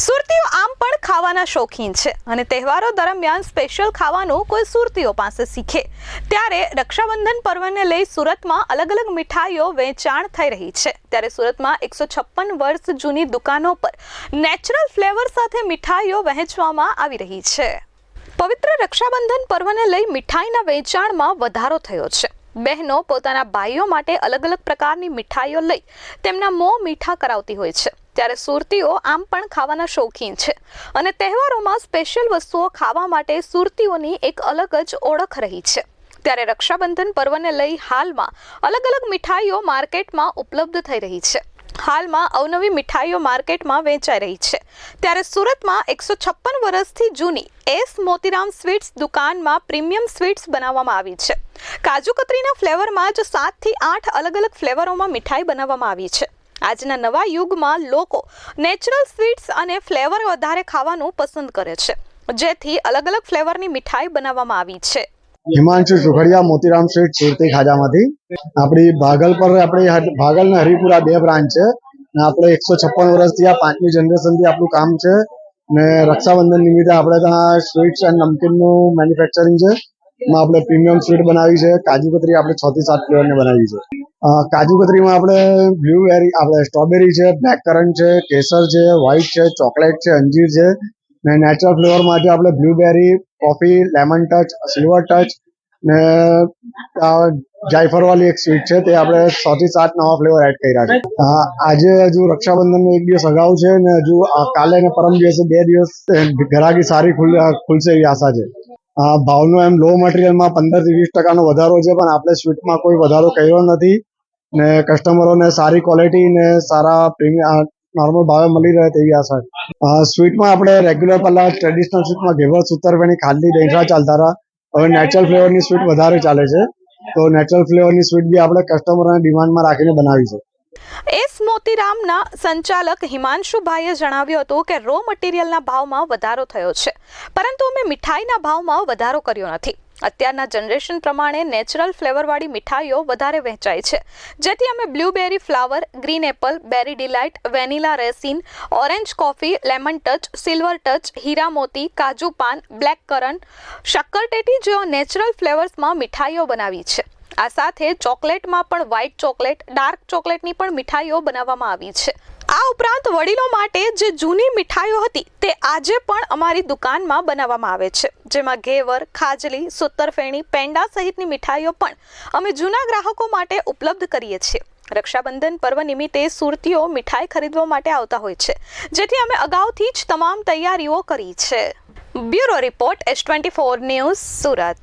સુરતીઓ આમ પણ ખાવાના શોખીન છે અને તહેવારો દરમિયાન સ્પેશિયલ ખાવાનું કોઈ સુરતીઓ પાસે શીખે. ત્યારે રક્ષાબંધન પર્વને લઈ સુરતમાં અલગ અલગ મીઠાઈઓ વેચાણ થઈ રહી છે. ત્યારે સુરતમાં એકસો છપ્પન વર્ષ જૂની દુકાનો પર નેચરલ ફ્લેવર સાથે મીઠાઈઓ વહેંચવામાં આવી રહી છે. પવિત્ર રક્ષાબંધન પર્વને લઈ મીઠાઈના વેચાણમાં વધારો થયો છે. બહેનો પોતાના ભાઈઓ માટે અલગ અલગ પ્રકારની મીઠાઈઓ લઈ તેમના મોં મીઠા કરાવતી હોય છે. ત્યારે સુરતીઓ આમ પણ ખાવાના શોખીન છે. અને તહેવારોમાં સ્પેશિયલ વસ્તુઓ ખાવા માટે સુરતીઓની એક અલગ જ ઓળખ રહી છે. ત્યારે રક્ષાબંધન પર્વને લઈ હાલમાં અલગ અલગ મીઠાઈઓ માર્કેટમાં ઉપલબ્ધ થઈ રહી છે. હાલમાં અવનવી મીઠાઈઓ માર્કેટમાં વેચાઈ રહી છે. ત્યારે સુરતમાં એકસો છપ્પન વર્ષથી જૂની એસ મોતીરામ સ્વીટ્સ દુકાનમાં પ્રીમિયમ સ્વીટ્સ બનાવવામાં આવી છે. કાજુ કતરીના ફ્લેવરમાં જ સાતથી આઠ અલગ અલગ ફ્લેવરોમાં મીઠાઈ બનાવવામાં આવી છે. આજના નવા યુગમાં લોકો નેચરલ સ્વીટ્સ અને ફ્લેવર વધારે ખાવાનું પસંદ કરે છે. જેથી અલગ અલગ ફ્લેવરની મીઠાઈ બનાવવામાં આવી છે. હિમાંશુ સુખડિયા મોતીરામ સ્વીટ સુરતી ખાજામાંથી. આપણી ભાગલ પર, આપણી ભાગલ ને હરિપુરા બે બ્રાન્ચ છે. ને આપણે એકસો છપ્પન વર્ષથી આ પાંચમી જનરેશનથી આપણું કામ છે. ને રક્ષાબંધન નિમિત્તે આપણે ત્યાં સ્વીટ્સ એન્ડ નમકીનનું મેન્યુફેક્ચરિંગ છે. એમાં આપણે પ્રીમિયમ સ્વીટ બનાવી છે. કાજુ કતરી આપણે છ થી સાત ફ્લેવરની બનાવી છે. કાજુ કતરીમાં આપણે બ્લ્યુબેરી આપણે સ્ટ્રોબેરી છે બ્લેક કરન્ટ છે, કેસર છે વ્હાઈટ છે ચોકલેટ છે, અંજીર છે. ને નેચરલ ફ્લેવર જે આપણે blueberry coffee lemon touch silver touch ને જાયફળવાળી એક સ્વીટ છે, તે આપણે થી સાત નવા ફ્લેવર એડ કર્યા છે. આજે હજુ રક્ષાબંધનનો એક દિવસ અગાઉ છે ને હજુ કાલે ને પરમ દિવસે બે દિવસ ઘરાકી સારી ખુલ ખુલશે એવી આશા છે. ભાવનો એમ લો મટીરિયલમાં પંદરથી વીસ ટકાનો વધારો છે, પણ આપણે સ્વીટમાં કોઈ વધારો કર્યો નથી. ને કસ્ટમરોને સારી ક્વોલિટી ને સારા નોર્મલ ભાવે મળી રહે તેવી આશા. સ્વીટમાં આપણે રેગ્યુલર પહેલા ટ્રેડિશનલ સ્વીટમાં ઘેવર સુતરફેણી ખાલી દહીંઠા ચાલતા રહ્યા. હવે નેચરલ ફ્લેવરની સ્વીટ વધારે ચાલે છે. તો નેચરલ ફ્લેવરની સ્વીટ બી આપણે કસ્ટમરોને ડિમાન્ડમાં રાખીને બનાવી છે. એસ મોતીરામના સંચાલક હિમાંશુભાઈએ જણાવ્યું હતું કે રો મટીરિયલના ભાવમાં વધારો થયો છે. પરંતુ અમે મીઠાઈના ભાવમાં વધારો કર્યો નથી. અત્યારના જનરેશન પ્રમાણે નેચરલ ફ્લેવરવાળી મીઠાઈઓ વધારે વહેંચાય છે. જેથી અમે blueberry flower green apple berry delight vanilla raisin orange coffee lemon touch silver touch હીરા મોતી કાજુ પાન બ્લેક કરન્ટ શક્કરટેટી જેવા નેચરલ ફ્લેવર્સમાં મીઠાઈઓ બનાવી છે. આ સાથે ચોકલેટમાં પણ વ્હાઇટ ચોકલેટ ડાર્ક ચોકલેટની પણ મીઠાઈઓ બનાવવામાં આવી છે. આ ઉપરાંત વડીલો માટે જે જૂની મીઠાઈઓ હતી તે આજે પણ અમારી દુકાનમાં બનાવવામાં આવે છે. જેમાં ઘેવર, ખાજલી, સુતરફેણી, પેંડા સહિતની મીઠાઈઓ પણ અમે જૂના ગ્રાહકો માટે ઉપલબ્ધ કરીએ છીએ. રક્ષાબંધન પર્વ નિમિત્તે સુરતીઓ મીઠાઈ ખરીદવા માટે આવતા હોય છે. જેથી અમે અગાઉથી જ તમામ તૈયારીઓ કરી છે. Bureau report S twenty four news Surat.